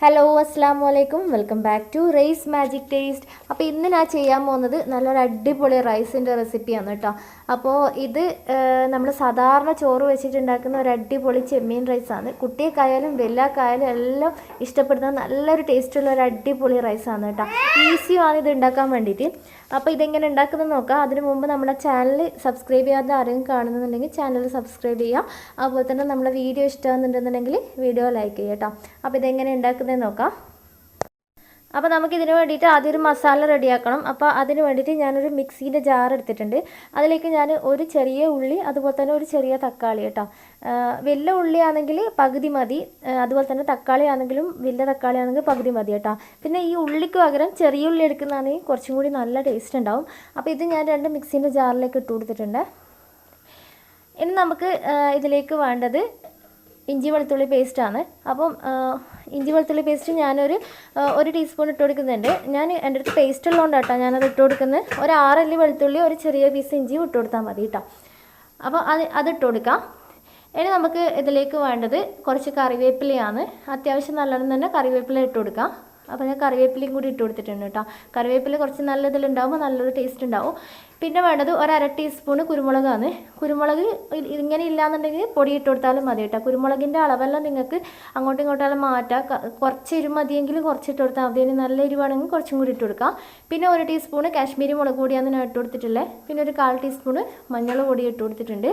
Hello അസ്സാം വലൈക്കും welcome back to rice magic taste അപ്പോൾ ഇന്ന് ഞാൻ ചെയ്യാൻ പോകുന്നത് നല്ലൊരു അടിപൊളി റൈസിന്റെ റെസിപ്പിയാണ് കേട്ടോ. അപ്പോൾ ഇത് നമ്മൾ സാധാരണ ചോറ് വെച്ചിട്ടുണ്ടാക്കുന്ന ഒരു അടിപൊളി ചെമ്മീൻ റൈസാണ്. കുട്ടിയൊക്കെയായാലും വലിയക്കായാലും എല്ലാം ഇഷ്ടപ്പെടുന്ന നല്ലൊരു ടേസ്റ്റുള്ള ഒരു അടിപൊളി റൈസാണ് കേട്ടോ. ഈസിയുമാണ് ഇത് ഉണ്ടാക്കാൻ വേണ്ടിയിട്ട്. അപ്പോൾ ഇതെങ്ങനെ ഉണ്ടാക്കുന്നത് നോക്കാം. അതിന് മുമ്പ് നമ്മുടെ ചാനൽ സബ്സ്ക്രൈബ് ചെയ്യാത്ത ആരെങ്കിലും കാണുന്നുണ്ടെങ്കിൽ ചാനൽ സബ്സ്ക്രൈബ് ചെയ്യാം. അതുപോലെ തന്നെ നമ്മുടെ വീഡിയോ ഇഷ്ടമാകുന്നുണ്ടെന്നുണ്ടെങ്കിൽ വീഡിയോ ലൈക്ക് ചെയ്യുക കേട്ടോ. അപ്പോൾ ഇതെങ്ങനെ ഉണ്ടാക്കുന്നത് നോക്കാം. അപ്പോൾ നമുക്ക് ഇതിന് വേണ്ടിയിട്ട് ആദ്യം ഒരു മസാല റെഡിയാക്കണം. അപ്പോൾ അതിന് വേണ്ടിയിട്ട് ഞാനൊരു മിക്സീന്റെ ജാർ എടുത്തിട്ടുണ്ട്. അതിലേക്ക് ഞാൻ ഒരു ചെറിയ ഉള്ളി അതുപോലെ തന്നെ ഒരു ചെറിയ തക്കാളി കേട്ടോ. വലിയ ഉള്ളിയാണെങ്കിൽ പകുതി മതി. അതുപോലെ തന്നെ തക്കാളി ആണെങ്കിലും വലിയ തക്കാളി ആണെങ്കിൽ പകുതി മതി കേട്ടോ. പിന്നെ ഈ ഉള്ളിക്ക് പകരം ചെറിയ ഉള്ളി എടുക്കുന്നതാണെങ്കിൽ കുറച്ചും കൂടി നല്ല ടേസ്റ്റ് ഉണ്ടാവും. അപ്പോൾ ഇത് ഞാൻ രണ്ട് മിക്സീന്റെ ജാറിലേക്ക് ഇട്ട് കൊടുത്തിട്ടുണ്ട്. ഇനി നമുക്ക് ഇതിലേക്ക് വേണ്ടത് ഇഞ്ചി വെളുത്തുള്ളി പേസ്റ്റാണ് അപ്പം ഇഞ്ചി വെളുത്തുള്ളി പേസ്റ്റ് ഞാനൊരു ഒരു ടീസ്പൂൺ ഇട്ട് കൊടുക്കുന്നുണ്ട്. ഞാൻ എന്റെ അടുത്ത് പേസ്റ്റ് ഉള്ളതുകൊണ്ട് കേട്ടോ ഞാനത് ഇട്ട് കൊടുക്കുന്നത് ഒരു ആറല്ലി വെളുത്തുള്ളി ഒരു ചെറിയ പീസ് ഇഞ്ചി ഇട്ട് കൊടുത്താൽ മതി കേട്ടോ അപ്പോൾ അത് അത് ഇട്ട് കൊടുക്കാം. ഇനി നമുക്ക് ഇതിലേക്ക് വേണ്ടത് കുറച്ച് കറിവേപ്പിലയാണ്. അത്യാവശ്യം നല്ലോണം തന്നെ കറിവേപ്പില ഇട്ട് കൊടുക്കാം. അപ്പോൾ ഞാൻ കറിവേപ്പിലയും കൂടി ഇട്ട് കൊടുത്തിട്ടുണ്ട് കേട്ടോ കറിവേപ്പില കുറച്ച് നല്ല ഇതിലുണ്ടാകുമ്പോൾ നല്ലൊരു ടേസ്റ്റ് ഉണ്ടാവും. പിന്നെ വേണ്ടത് ഒരു അര ടീസ്പൂണ് കുരുമുളകാണ്. കുരുമുളക് ഇങ്ങനെ ഇല്ലാന്നുണ്ടെങ്കിൽ പൊടി ഇട്ട് കൊടുത്താലും മതി കേട്ടോ കുരുമുളകിന്റെ അളവെല്ലാം നിങ്ങൾക്ക് അങ്ങോട്ടും ഇങ്ങോട്ടും മാറ്റാം. കുറച്ച് എരിവ് കുറച്ച് ഇട്ട് കൊടുത്താൽ മതി. ഇനി നല്ല എരിവാണെങ്കിൽ കുറച്ചും കൂടി ഇട്ട് കൊടുക്കാം പിന്നെ ഒരു ടീസ്പൂണ് കാശ്മീരി മുളക് പൊടിയാണ് ഞാൻ ഇട്ട് കൊടുത്തിട്ടുള്ളത് പിന്നെ ഒരു കാൽ ടീസ്പൂണ് മഞ്ഞൾ പൊടി ഇട്ട് കൊടുത്തിട്ടുണ്ട്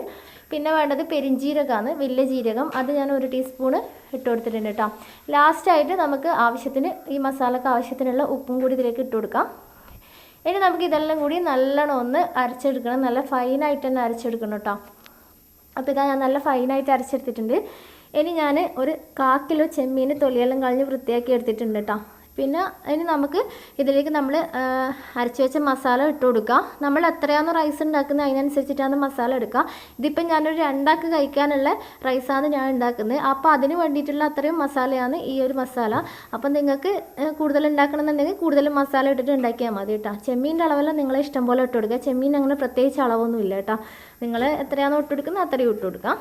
പിന്നെ വേണ്ടത് പെരിഞ്ജീരകമാണ് വലിയ ജീരകം. അത് ഞാൻ ഒരു ടീസ്പൂണ് ഇട്ട് കൊടുത്തിട്ടുണ്ട് കേട്ടോ ലാസ്റ്റായിട്ട് നമുക്ക് ആവശ്യത്തിന് ഈ മസാലക്ക് ആവശ്യത്തിനുള്ള ഉപ്പും കൂടി ഇതിലേക്ക് ഇട്ട് കൊടുക്കാം ഇനി നമുക്ക് ഇതെല്ലാം കൂടി നല്ലോണം ഒന്ന് അരച്ചെടുക്കണം. നല്ല ഫൈനായിട്ട് തന്നെ അരച്ചെടുക്കണം കേട്ടോ. അപ്പോൾ ഇതാ ഞാൻ നല്ല ഫൈനായിട്ട് അരച്ചെടുത്തിട്ടുണ്ട്. ഇനി ഞാൻ ഒരു കാക്കിലോ കിലോ ചെമ്മീൻ തൊലിയെല്ലാം കളഞ്ഞ് വൃത്തിയാക്കി എടുത്തിട്ടുണ്ട് കേട്ടോ. പിന്നെ ഇനി നമുക്ക് ഇതിലേക്ക് നമ്മൾ അരച്ച് വെച്ച മസാല ഇട്ട് കൊടുക്കുക നമ്മൾ എത്രയാണോ റൈസ് ഉണ്ടാക്കുന്നത് അതിനനുസരിച്ചിട്ടാണ് മസാല എടുക്കുക. ഇതിപ്പോൾ ഞാനൊരു രണ്ടാക്ക് കഴിക്കാനുള്ള റൈസാണ് ഞാൻ ഉണ്ടാക്കുന്നത്. അപ്പോൾ അതിന് വേണ്ടിയിട്ടുള്ള അത്രയും മസാലയാണ് ഈ ഒരു മസാല. അപ്പം നിങ്ങൾക്ക് കൂടുതൽ ഉണ്ടാക്കണമെന്നുണ്ടെങ്കിൽ കൂടുതൽ മസാല ഇട്ടിട്ട് ഉണ്ടാക്കിയാൽ മതി കേട്ടോ. ചെമ്മീന്റെ അളവെല്ലാം നിങ്ങളെ ഇഷ്ടം പോലെ ഇട്ട് കൊടുക്കുക. ചെമ്മീൻ അങ്ങനെ പ്രത്യേകിച്ച് അളവൊന്നുമില്ല കേട്ടോ. നിങ്ങൾ എത്രയാണോ ഇട്ട് കൊടുക്കുന്നത് അത്രയും ഇട്ട് കൊടുക്കുക.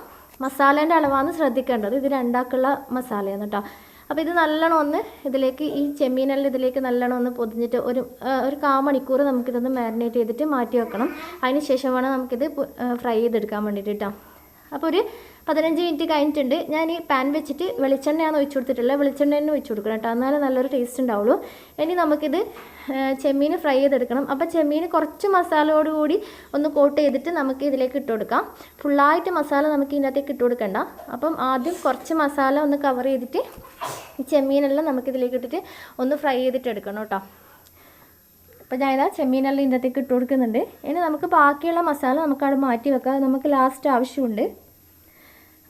മസാലേന്റെ അളവാണ് ശ്രദ്ധിക്കേണ്ടത്. ഇത് രണ്ടാക്കുള്ള മസാലയാണ് കേട്ടോ. അപ്പോൾ ഇത് നല്ലോണം ഒന്ന് ഇതിലേക്ക് ഈ ചെമ്മീനെല്ലാം ഇതിലേക്ക് നല്ലോണം ഒന്ന് പൊതിഞ്ഞിട്ട് ഒരു ഒരു കാ മണിക്കൂർ നമുക്കിതൊന്ന് മാരിനേറ്റ് ചെയ്തിട്ട് മാറ്റി വെക്കണം. അതിന് ശേഷം വേണം നമുക്കിത് ഫ്രൈ ചെയ്തെടുക്കാൻ വേണ്ടിയിട്ട് കേട്ടോ അപ്പോൾ ഒരു പതിനഞ്ച് മിനിറ്റ് കഴിഞ്ഞിട്ടുണ്ട്. ഞാൻ ഈ പാൻ വെച്ചിട്ട് വെളിച്ചെണ്ണയാണ് ഒഴിച്ചു കൊടുത്തിട്ടുള്ളത്. വെളിച്ചെണ്ണ തന്നെ ഒഴിച്ചു കൊടുക്കണം കേട്ടോ. എന്നാലേ നല്ലൊരു ടേസ്റ്റ് ഉണ്ടാവുള്ളൂ. ഇനി നമുക്കിത് ചെമ്മീൻ ഫ്രൈ ചെയ്തെടുക്കണം. അപ്പോൾ ചെമ്മീൻ കുറച്ച് മസാലയോട് കൂടി ഒന്ന് കോട്ട് ചെയ്തിട്ട് നമുക്ക് ഇതിലേക്ക് ഇട്ട് കൊടുക്കാം. ഫുള്ളായിട്ട് മസാല നമുക്ക് ഇതിനകത്തേക്ക് ഇട്ട് കൊടുക്കണ്ട. അപ്പം ആദ്യം കുറച്ച് മസാല ഒന്ന് കവർ ചെയ്തിട്ട് ഈ ചെമ്മീനെല്ലാം നമുക്കിതിലേക്ക് ഇട്ടിട്ട് ഒന്ന് ഫ്രൈ ചെയ്തിട്ട് എടുക്കണം കേട്ടോ. അപ്പോൾ ഇതാ ചെമ്മീനെല്ലാം ഇതിനകത്തേക്ക് ഇട്ട് കൊടുക്കുന്നുണ്ട്. ഇനി നമുക്ക് ബാക്കിയുള്ള മസാല നമുക്ക് അവിടെ മാറ്റി വെക്കാം. നമുക്ക് ലാസ്റ്റ് ആവശ്യമുണ്ട്.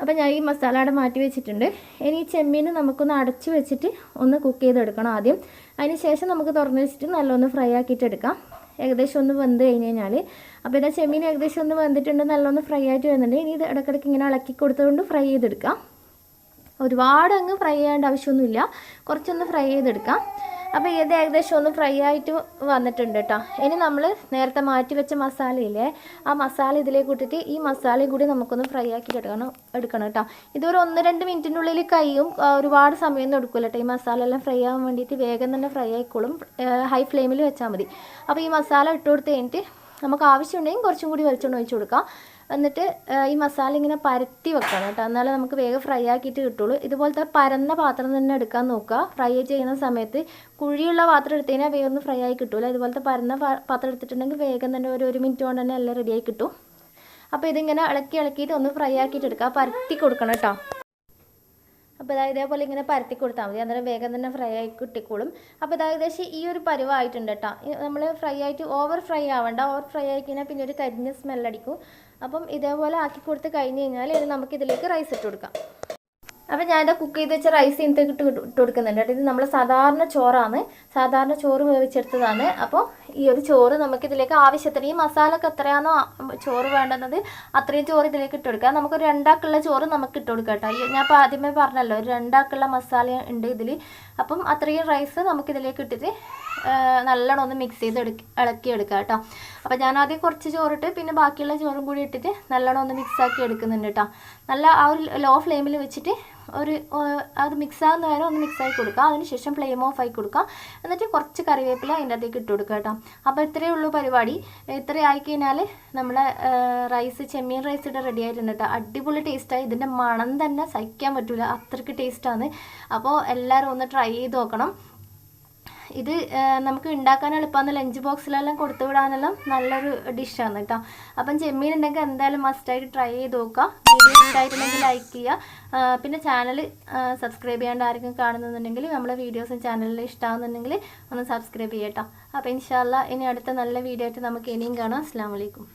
അപ്പോൾ ഞാൻ ഈ മസാല അവിടെ മാറ്റി വെച്ചിട്ടുണ്ട്. ഇനി ഈ ചെമ്മീൻ നമുക്കൊന്ന് അടച്ച് വെച്ചിട്ട് ഒന്ന് കുക്ക് ചെയ്തെടുക്കണം ആദ്യം. അതിന് ശേഷം നമുക്ക് തുറന്ന് വെച്ചിട്ട് നല്ലൊന്ന് ഫ്രൈ ആക്കിയിട്ട് എടുക്കാം. ഏകദേശം ഒന്ന് വെന്ത് കഴിഞ്ഞ് കഴിഞ്ഞാൽ അപ്പോൾ ഇതാ ചെമ്മീൻ ഏകദേശം ഒന്ന് വെന്തിട്ടുണ്ട്. നല്ലൊന്ന് ഫ്രൈ ആയിട്ട് വരുന്നുണ്ട് ഇനി ഇത് ഇടയ്ക്കിടയ്ക്ക് ഇങ്ങനെ ഇളക്കി കൊടുത്തുകൊണ്ട് ഫ്രൈ ചെയ്തെടുക്കാം. ഒരുപാട് അങ്ങ് ഫ്രൈ ചെയ്യേണ്ട ആവശ്യമൊന്നുമില്ല. കുറച്ചൊന്ന് ഫ്രൈ ചെയ്തെടുക്കാം. അപ്പോൾ ഇത് ഏകദേശം ഒന്ന് ഫ്രൈ ആയിട്ട് വന്നിട്ടുണ്ട് കേട്ടോ ഇനി നമ്മൾ നേരത്തെ മാറ്റി വെച്ച മസാലയില്ലേ ആ മസാല ഇതിലേക്ക് ഇട്ടിട്ട് ഈ മസാലയും കൂടി നമുക്കൊന്ന് ഫ്രൈ ആക്കി എടുക്കണം എടുക്കണം കേട്ടോ ഇതൊരു ഒന്ന് രണ്ട് മിനിറ്റിനുള്ളിൽ കൈയും ഒരുപാട് സമയമൊന്നും എടുക്കില്ല കേട്ടോ ഈ മസാല എല്ലാം ഫ്രൈ ആവാൻ വേണ്ടിയിട്ട് വേഗം തന്നെ ഫ്രൈ ആയിക്കോളും ഹൈ ഫ്ലെയിമിൽ വെച്ചാൽ മതി. അപ്പോൾ ഈ മസാല ഇട്ട് കൊടുത്ത് കഴിഞ്ഞിട്ട് നമുക്ക് ആവശ്യമുണ്ടെങ്കിൽ കുറച്ചും കൂടി വെളിച്ചെണ്ണ ഒഴിച്ച് കൊടുക്കാം. എന്നിട്ട് ഈ മസാല ഇങ്ങനെ പരത്തി വെക്കണം കേട്ടോ. എന്നാലേ നമുക്ക് വേഗം ഫ്രൈ ആക്കിയിട്ട് കിട്ടുള്ളൂ. ഇതുപോലത്തെ പരന്ന പാത്രം തന്നെ എടുക്കാൻ നോക്കുക. ഫ്രൈ ചെയ്യുന്ന സമയത്ത് കുഴിയുള്ള പാത്രം എടുത്തു കഴിഞ്ഞാൽ വേഗം ഒന്നും ഫ്രൈ ആയി കിട്ടില്ല ഇതുപോലത്തെ പരന്ന പാത്രം എടുത്തിട്ടുണ്ടെങ്കിൽ വേഗം തന്നെ ഒരു ഒരു മിനിറ്റ് കൊണ്ട് തന്നെ എല്ലാം റെഡിയായി കിട്ടും. അപ്പോൾ ഇതിങ്ങനെ ഇളക്കി ഇളക്കിയിട്ട് ഒന്ന് ഫ്രൈ ആക്കിയിട്ട് എടുക്കുക പരത്തി കൊടുക്കണം കേട്ടോ. അപ്പോൾ ഇതാ ഇതേപോലെ ഇങ്ങനെ പരത്തി കൊടുത്താൽ മതി. അന്നേരം വേഗം തന്നെ ഫ്രൈ ആയി കിട്ടിക്കോളും. അപ്പോൾ ഇതാ ഏകദേശം ഈ ഒരു പരുവായിട്ടുണ്ട് കേട്ടോ നമ്മൾ ഫ്രൈ ആയിട്ട് ഓവർ ഫ്രൈ ആവണ്ട. ഓവർ ഫ്രൈ ആയി കഴിഞ്ഞാൽ പിന്നെ ഒരു കരിഞ്ഞ സ്മെല്ലടിക്കും അപ്പം ഇതേപോലെ ആക്കി കൊടുത്ത് കഴിഞ്ഞ് കഴിഞ്ഞാൽ ഇനി നമുക്ക് ഇതിലേക്ക് റൈസ് ഇട്ട് കൊടുക്കാം. അപ്പം ഞാനിത് കുക്ക് ചെയ്ത് വെച്ച റൈസ് ഇതിനകത്ത് ഇട്ട് ഇട്ട് കൊടുക്കുന്നുണ്ട് കേട്ടോ. ഇത് നമ്മൾ സാധാരണ ചോറാണ്. സാധാരണ ചോറ് വേവിച്ചെടുത്തതാണ്. അപ്പോൾ ഈ ഒരു ചോറ് നമുക്ക് ഇതിലേക്ക് ആവശ്യത്തിന് ഈ മസാലക്ക് എത്രയാണോ ചോറ് വേണ്ടുന്നത് അത്രയും ചോറ് ഇതിലേക്ക് ഇട്ട് കൊടുക്കുക. നമുക്കൊരു രണ്ടാക്കുള്ള ചോറ് നമുക്ക് ഇട്ട് കൊടുക്കാം കേട്ടോ. ഞാൻ ഇപ്പോൾ ആദ്യമേ പറഞ്ഞല്ലോ ഒരു രണ്ടാക്കുള്ള മസാല ഉണ്ട് ഇതിൽ അപ്പം അത്രയും റൈസ് നമുക്കിതിലേക്ക് ഇട്ടിട്ട് നല്ലോണം ഒന്ന് മിക്സ് ചെയ്ത് എടുക്ക ഇളക്കി എടുക്കാം കേട്ടോ. അപ്പോൾ ഞാൻ ആദ്യം കുറച്ച് ചോറിട്ട് പിന്നെ ബാക്കിയുള്ള ചോറും കൂടി ഇട്ടിട്ട് നല്ലോണം ഒന്ന് മിക്സ് ആക്കി എടുക്കുന്നുണ്ട് കേട്ടോ. നല്ല ആ ഒരു ലോ ഫ്ലെയിമിൽ വെച്ചിട്ട് ഒരു അത് മിക്സ് ആകുന്ന വരെ ഒന്ന് മിക്സ് ആക്കി കൊടുക്കുക അതിനുശേഷം ഫ്ലെയിം ഓഫ് ആക്കി കൊടുക്കുക എന്നിട്ട് കുറച്ച് കറിവേപ്പില അതിന്റെ അകത്തേക്ക് ഇട്ട് കൊടുക്കുക കേട്ടോ. അപ്പോൾ ഇത്രയേ ഉള്ളൂ പരിപാടി. ഇത്ര ആയിക്കഴിഞ്ഞാൽ നമ്മുടെ റൈസ് ചെമ്മീൻ റൈസ് ഇവിടെ റെഡി ആയിട്ടുണ്ട് കേട്ടോ. അടിപൊളി ടേസ്റ്റായി ഇതിന്റെ മണം തന്നെ സഹിക്കാൻ പറ്റില്ല അത്രയ്ക്ക് ടേസ്റ്റാണ് അപ്പോൾ എല്ലാവരും ഒന്ന് ട്രൈ ചെയ്ത് നോക്കണം. ഇത് നമുക്ക് ഉണ്ടാക്കാൻ എളുപ്പമാണ് ലഞ്ച് ബോക്സിലെല്ലാം കൊടുത്തു വിടാനെല്ലാം നല്ലൊരു ഡിഷാണ് കേട്ടോ. അപ്പം ചെമ്മീൻ ഉണ്ടെങ്കിൽ എന്തായാലും മസ്റ്റായിട്ട് ട്രൈ ചെയ്ത് നോക്കുക. വീഡിയോ ഇഷ്ടമായിട്ടുണ്ടെങ്കിൽ ലൈക്ക് ചെയ്യുക. പിന്നെ ചാനൽ സബ്സ്ക്രൈബ് ചെയ്യാണ്ട് ആരെങ്കിലും കാണുന്നുണ്ടെങ്കിൽ നമ്മളെ വീഡിയോസും ചാനലിൽ ഇഷ്ടമാകുന്നുണ്ടെങ്കിൽ ഒന്ന് സബ്സ്ക്രൈബ് ചെയ്യട്ടോ. അപ്പോൾ ഇൻഷാല്ല ഇനി അടുത്ത നല്ല വീഡിയോ ആയിട്ട് നമുക്ക് ഇനിയും കാണാം. അസ്സാം വലൈക്കും